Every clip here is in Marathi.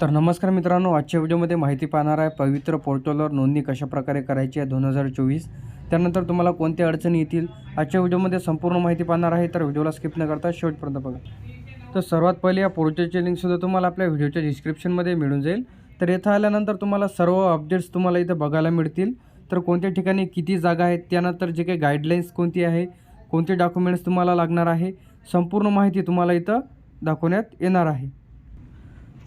तर नमस्कार मित्रांनो आजच्या व्हिडिओमध्ये माहिती पाहणार आहे पवित्र पोर्टलवर नोंदणी कशाप्रकारे करायची आहे दोन हजार चोवीस. त्यानंतर तुम्हाला कोणत्या अडचणी येतील आजच्या व्हिडिओमध्ये संपूर्ण माहिती पाहणार आहे तर व्हिडिओला स्किप न करता शेवटपर्यंत बघा. तर सर्वात पहिले या पोर्टलची लिंकसुद्धा तुम्हाला आपल्या व्हिडिओच्या डिस्क्रिप्शनमध्ये मिळून जाईल. तर इथं आल्यानंतर तुम्हाला सर्व अपडेट्स तुम्हाला इथं बघायला मिळतील. तर कोणत्या ठिकाणी किती जागा आहेत त्यानंतर जे काही गाईडलाईन्स कोणती आहे कोणते डॉक्युमेंट्स तुम्हाला लागणार आहे संपूर्ण माहिती तुम्हाला इथं दाखवण्यात येणार आहे.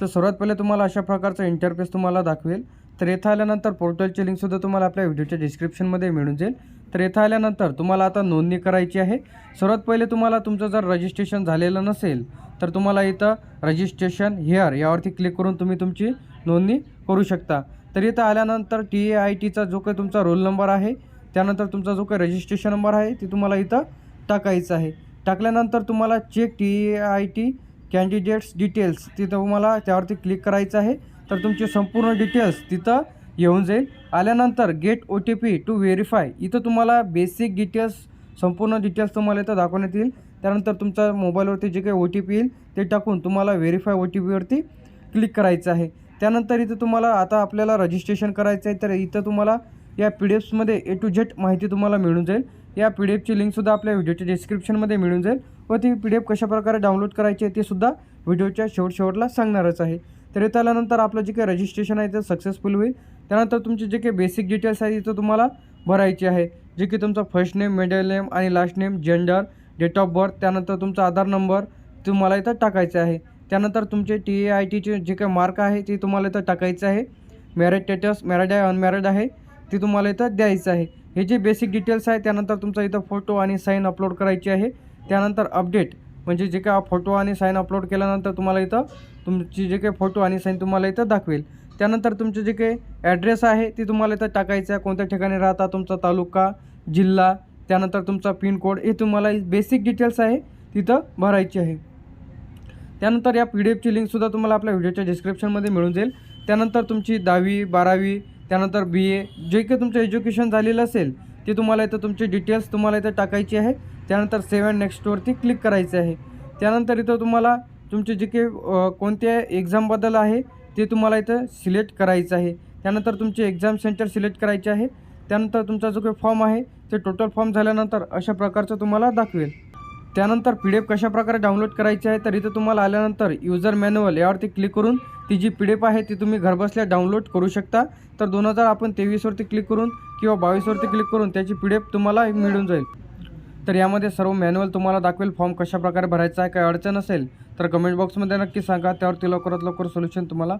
तर सर्वात पहिले तुम्हाला अशा प्रकारचा इंटरफेस तुम्हाला दाखवेल. तर येथे आल्यानंतर पोर्टलची लिंकसुद्धा तुम्हाला आपल्या व्हिडिओच्या डिस्क्रिप्शनमध्ये मिळून जाईल. तर येथे आल्यानंतर तुम्हाला आता नोंदणी करायची आहे. सर्वात पहिले तुम्हाला तुमचं जर रजिस्ट्रेशन झालेलं नसेल तर तुम्हाला इथं रजिस्ट्रेशन हेअर यावरती क्लिक करून तुम्ही तुमची नोंदणी करू शकता. तर इथं आल्यानंतर टी ए आय टीचा जो काही तुमचा रोल नंबर आहे त्यानंतर तुमचा जो काही रजिस्ट्रेशन नंबर आहे ते तुम्हाला इथं टाकायचं आहे. टाकल्यानंतर तुम्हाला check T A I T candidates details तिथं तुम्हाला त्यावरती क्लिक करायचं आहे. तर तुमचे संपूर्ण डिटेल्स तिथं येऊन जाईल. आल्यानंतर get O T P to verify इथं तुम्हाला बेसिक डिटेल्स संपूर्ण डिटेल्स तुम्हाला इथं दाखवण्यात येईल. त्यानंतर तुमच्या मोबाईलवरती जे काही ओ टी पी येईल ते टाकून तुम्हाला व्हेरीफाय ओ टी पीवरती क्लिक करायचं आहे. त्यानंतर इथं तुम्हाला आता आपल्याला रजिस्ट्रेशन करायचं आहे. तर इथं तुम्हाला या पी डी एफ्समध्ये ए टू झेड माहिती तुम्हाला मिळून जाईल. या पी डी एफची लिंकसुद्धा आपल्या व्हिडिओच्या डिस्क्रिप्शनमध्ये मिळून जाईल व ती पी डी एफ कशाप्रकारे डाउनलोड करायची आहे ते सुद्धा व्हिडिओच्या शेवट शेवटला सांगणारच आहे. तर इथं आल्यानंतर आपलं जे काही रजिस्ट्रेशन आहे ते सक्सेसफुल होईल. त्यानंतर तुमचे जे काही बेसिक डिटेल्स आहेत इथं तुम्हाला भरायचे आहे. जे की तुमचा फर्स्ट नेम मिडल नेम आणि last name gender date of birth त्यानंतर तुमचा आधार नंबर तुम्हाला इथं टाकायचा आहे. त्यानंतर तुमचे टी ए आय टीचे जे काही मार्क आहे ते तुम्हाला इथं टाकायचं आहे. मॅरेज स्टेटस मॅरिड आहे अनमॅरिड आहे ते तुम्हाला इथं द्यायचं आहे. हे जे बेसिक डिटेल्स आहे त्यानंतर तुमचा इथं फोटो आणि साईन अपलोड करायची आहे. त्यानंतर अपडेट म्हणजे जे काय फोटो आणि साईन अपलोड केल्यानंतर तुम्हाला इथं तुमची जे काही फोटो आणि साईन तुम्हाला इथं दाखवेल. त्यानंतर तुमचे जे काही ॲड्रेस आहे ते तुम्हाला इथं टाकायचं आहे. कोणत्या ठिकाणी राहता तुमचा तालुका जिल्हा त्यानंतर तुमचा पिनकोड हे तुम्हाला बेसिक डिटेल्स आहे तिथं भरायची आहे. त्यानंतर या पी डी एफची लिंकसुद्धा तुम्हाला आपल्या व्हिडिओच्या डिस्क्रिप्शनमध्ये मिळून जाईल. त्यानंतर तुमची दहावी बारावी त्यानंतर बी ए जे काही तुमचं एज्युकेशन झालेलं असेल ते तुम्हाला इथं तुमचे डिटेल्स तुम्हाला इथं टाकायची आहे. त्यानंतर सेवन नेक्स्टवरती क्लिक करायचे आहे. त्यानंतर इथं तुम्हाला तुमचे जे काही कोणत्या एक्झामबद्दल आहे ते तुम्हाला इथं सिलेक्ट करायचं आहे. त्यानंतर तुमचे एक्झाम सेंटर सिलेक्ट करायचे आहे. त्यानंतर तुमचा जो काही फॉर्म आहे ते टोटल फॉर्म झाल्यानंतर अशा प्रकारचं तुम्हाला दाखवेल. त्यानंतर पी डी एफ कशाप्रकारे डाउनलोड करायची आहे तर इथं तुम्हाला आल्यानंतर युजर मॅन्युअल यावरती क्लिक करून ती जी पी डी एफ आहे ती तुम्ही घरबसल्या डाउनलोड करू शकता. तर दोन हजार आपण तेवीसवरती क्लिक करून किंवा बावीसवरती क्लिक करून त्याची पी डी एफ तुम्हाला मिळून जाईल. तर यामध्ये सर्व मॅन्युअल तुम्हाला दाखवेल फॉर्म कशाप्रकारे भरायचा आहे काही अडचण असेल तर कमेंट बॉक्समध्ये नक्की सांगा त्यावरती लवकरात लवकर सोल्युशन तुम्हाला